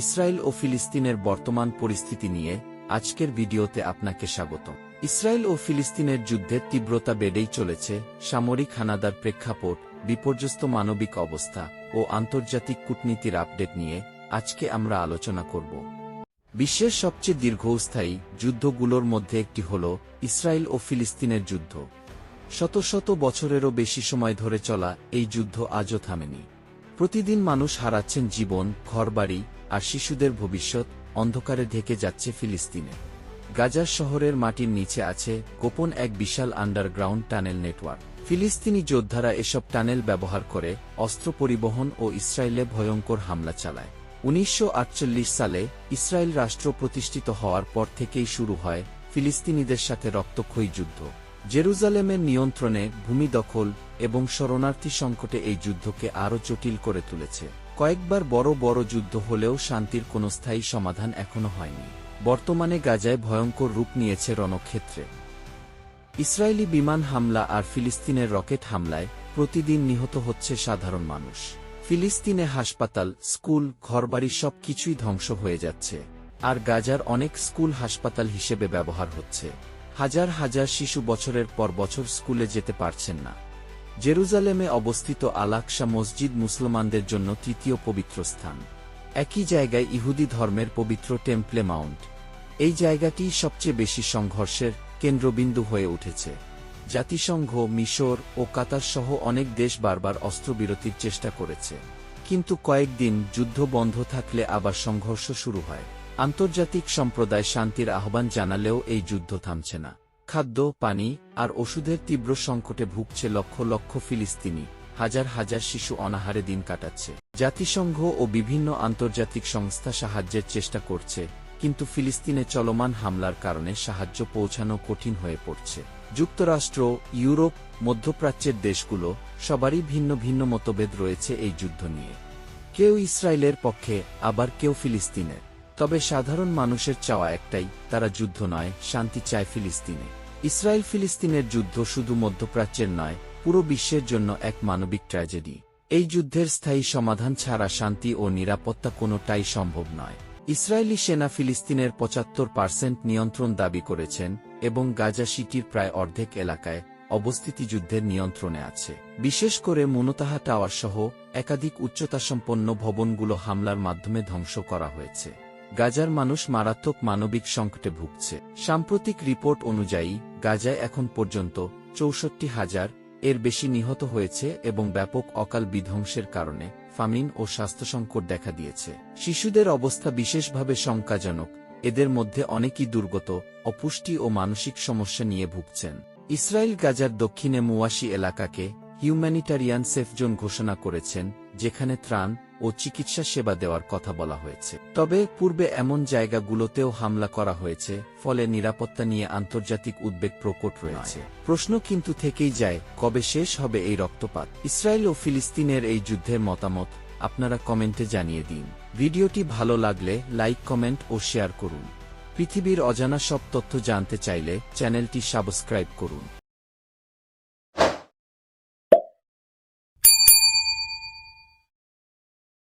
Israel ও ফিলিস্তিনের বর্তমান পরিস্থিতি নিয়ে আজকের ভিডিওতে আপনাকে স্বাগত। ইসরায়েল ও ফিলিস্তিনের যুদ্ধের তীব্রতা বেড়েই চলেছে, সামরিক হানাদার প্রেক্ষাপট, বিপর্যস্ত মানবিক অবস্থা ও আন্তর্জাতিক কূটনীতির আপডেট নিয়ে আজকে আমরা আলোচনা করব। বিশ্বের সবচেয়ে দীর্ঘস্থায়ী যুদ্ধগুলোর মধ্যে একটি হল ইসরায়েল ও ফিলিস্তিনের যুদ্ধ। শত শত বছরেরও বেশি সময় ধরে চলা এই যুদ্ধ আজও থামেনি। প্রতিদিন মানুষ হারাচ্ছেন জীবন, ঘরবাড়ি আর শিশুদের ভবিষ্যৎ অন্ধকারে ঢেকে যাচ্ছে ফিলিস্তিনে। গাজার শহরের মাটির নিচে আছে গোপন এক বিশাল আন্ডারগ্রাউন্ড টানেল নেটওয়ার্ক। ফিলিস্তিনি যোদ্ধারা এসব টানেল ব্যবহার করে অস্ত্র পরিবহন ও ইসরায়েলে ভয়ঙ্কর হামলা চালায়। উনিশশো আটচল্লিশ সালে ইসরায়েল রাষ্ট্র প্রতিষ্ঠিত হওয়ার পর থেকেই শুরু হয় ফিলিস্তিনিদের সাথে রক্তক্ষয়ী যুদ্ধ। জেরুজালেমের নিয়ন্ত্রণে ভূমি দখল এবং শরণার্থী সংকটে এই যুদ্ধকে আরও জটিল করে তুলেছে। কয়েকবার বড় বড় যুদ্ধ হলেও শান্তির কোনো স্থায়ী সমাধান এখনও হয়নি। বর্তমানে গাজায় ভয়ঙ্কর রূপ নিয়েছে রণক্ষেত্রে। ইসরায়েলি বিমান হামলা আর ফিলিস্তিনের রকেট হামলায় প্রতিদিন নিহত হচ্ছে সাধারণ মানুষ। ফিলিস্তিনে হাসপাতাল, স্কুল, ঘরবাড়ি সব কিছুই ধ্বংস হয়ে যাচ্ছে। আর গাজার অনেক স্কুল হাসপাতাল হিসেবে ব্যবহার হচ্ছে। হাজার হাজার শিশু বছরের পর বছর স্কুলে যেতে পারছেন না। জেরুজালেমে অবস্থিত আলাকশা মসজিদ মুসলমানদের জন্য তৃতীয় পবিত্র স্থান। একই জায়গায় ইহুদি ধর্মের পবিত্র টেম্পলে মাউন্ট। এই জায়গাটি সবচেয়ে বেশি সংঘর্ষের কেন্দ্রবিন্দু হয়ে উঠেছে। জাতিসংঘ, মিশর ও কাতার সহ অনেক দেশ বারবার অস্ত্রবিরতির চেষ্টা করেছে। কিন্তু কয়েকদিন যুদ্ধ বন্ধ থাকলে আবার সংঘর্ষ শুরু হয়। আন্তর্জাতিক সম্প্রদায় শান্তির আহ্বান জানালেও এই যুদ্ধ থামছে না। খাদ্য, পানি আর ওষুধের তীব্র সংকটে ভুগছে লক্ষ লক্ষ ফিলিস্তিনি। হাজার হাজার শিশু অনাহারে দিন কাটাচ্ছে। জাতিসংঘ ও বিভিন্ন আন্তর্জাতিক সংস্থা সাহায্যের চেষ্টা করছে, কিন্তু ফিলিস্তিনে চলমান হামলার কারণে সাহায্য পৌঁছানো কঠিন হয়ে পড়ছে। যুক্তরাষ্ট্র, ইউরোপ, মধ্যপ্রাচ্যের দেশগুলো সবারই ভিন্ন ভিন্ন মতভেদ রয়েছে এই যুদ্ধ নিয়ে। কেউ ইসরায়েলের পক্ষে, আবার কেউ ফিলিস্তিনের। তবে সাধারণ মানুষের চাওয়া একটাই, তারা যুদ্ধ নয়, শান্তি চায় ফিলিস্তিনে। ইসরায়েল ফিলিস্তিনের যুদ্ধ শুধু মধ্যপ্রাচ্যের নয়, পুরো বিশ্বের জন্য এক মানবিক ট্র্যাজেডি। এই যুদ্ধের স্থায়ী সমাধান ছাড়া শান্তি ও নিরাপত্তা কোনোটাই সম্ভব নয়। ইসরায়েলি সেনা ফিলিস্তিনের পঁচাত্তর পার্সেন্ট নিয়ন্ত্রণ দাবি করেছেন এবং গাজা সিটির প্রায় অর্ধেক এলাকায় অবস্থিতি যুদ্ধের নিয়ন্ত্রণে আছে। বিশেষ করে মুনতাহা টাওয়ার সহ একাধিক উচ্চতাসম্পন্ন ভবনগুলো হামলার মাধ্যমে ধ্বংস করা হয়েছে। গাজার মানুষ মারাত্মক মানবিক সংকটে ভুগছে। সাম্প্রতিক রিপোর্ট অনুযায়ী, গাজায় এখন পর্যন্ত চৌষট্টি হাজার এর বেশি নিহত হয়েছে এবং ব্যাপক অকাল বিধ্বংসের কারণে ফামিন ও স্বাস্থ্য সংকট দেখা দিয়েছে। শিশুদের অবস্থা বিশেষভাবে শঙ্কাজনক, এদের মধ্যে অনেকই দুর্গত, অপুষ্টি ও মানসিক সমস্যা নিয়ে ভুগছেন। ইসরায়েল গাজার দক্ষিণে মুয়াশি এলাকাকে হিউম্যানিটারিয়ান সেফ জোন ঘোষণা করেছেন, যেখানে ত্রাণ ও চিকিৎসা সেবা দেওয়ার কথা বলা হয়েছে। তবে পূর্বে এমন জায়গাগুলোতেও হামলা করা হয়েছে ফলে নিরাপত্তা নিয়ে আন্তর্জাতিক উদ্বেগ প্রকট রয়েছে। প্রশ্ন কিন্তু থেকেই যায় কবে শেষ হবে এই রক্তপাত? ইসরায়েল ও ফিলিস্তিনের এই যুদ্ধের মতামত আপনারা কমেন্টে জানিয়ে দিন। ভিডিওটি ভালো লাগলে লাইক কমেন্ট ও শেয়ার করুন। পৃথিবীর অজানা সব তথ্য জানতে চাইলে চ্যানেলটি সাবস্ক্রাইব করুন।